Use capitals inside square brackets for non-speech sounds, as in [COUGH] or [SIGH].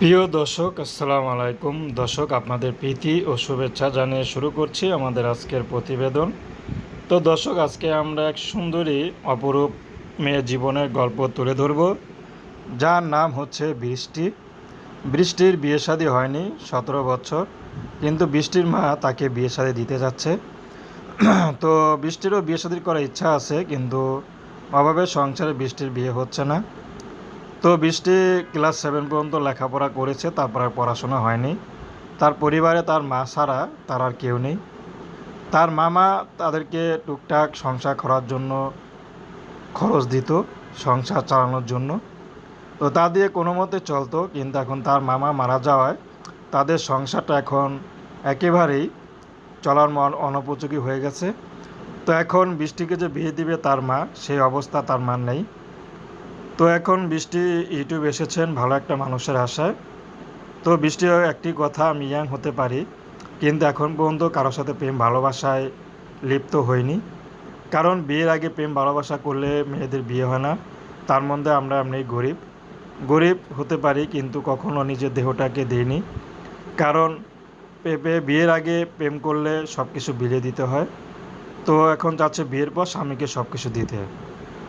প্রিয় দর্শক, আসসালামু আলাইকুম। দর্শক, আপনাদের প্রীতি ও শুভেচ্ছা জানিয়ে শুরু করছি আমাদের আজকের প্রতিবেদন। তো দর্শক, আজকে আমরা এক সুন্দরী, অপরূপ মেয়ের জীবনের গল্প তুলে ধরব। যার নাম হচ্ছে বৃষ্টি। বৃষ্টির বিয়ে শাদী হয়নি সতেরো বছর, কিন্তু বৃষ্টির মা তাকে বিয়ে শাদী দিতে যাচ্ছে। [CLEARS THROAT] তো বৃষ্টিরও বিয়ে শাদীর করার ইচ্ছা আছে, কিন্তু অভাবে সংসারে বৃষ্টির বিয়ে হচ্ছে না। তো বৃষ্টি ক্লাস সেভেন পর্যন্ত লেখাপড়া করেছে, তারপর আর পড়াশোনা হয়নি। তার পরিবারে তার মা ছাড়া তার আর কেউ নেই। তার মামা তাদেরকে টুকটাক সংসার করার জন্য খরচ দিত, সংসার চালানোর জন্য। তো তা দিয়ে কোনো মতে চলতো, কিন্তু এখন তার মামা মারা যাওয়ায় তাদের সংসারটা এখন একেবারেই চলার মন অনুপযোগী হয়ে গেছে। তো এখন বৃষ্টিকে যে বিয়ে দিবে তার মা, সেই অবস্থা তার মার নেই। তো এখন বৃষ্টি ইউটিউব এসেছেন ভালো একটা মানুষের আশায়। তো বৃষ্টি একটি কথা আমি ইয়াং হতে পারি, কিন্তু এখন পর্যন্ত কারোর সাথে প্রেম ভালোবাসায় লিপ্ত হইনি। কারণ বিয়ের আগে প্রেম ভালোবাসা করলে মেয়েদের বিয়ে হয় না, তার মধ্যে আমরা এমনি গরিব। গরিব হতে পারি, কিন্তু কখনো নিজের দেহটাকে দিইনি। কারণ পেপে বিয়ের আগে প্রেম করলে সব কিছু বিলিয়ে দিতে হয়। তো এখন যাচ্ছে বিয়ের পর স্বামীকে সব কিছু দিতে হয়।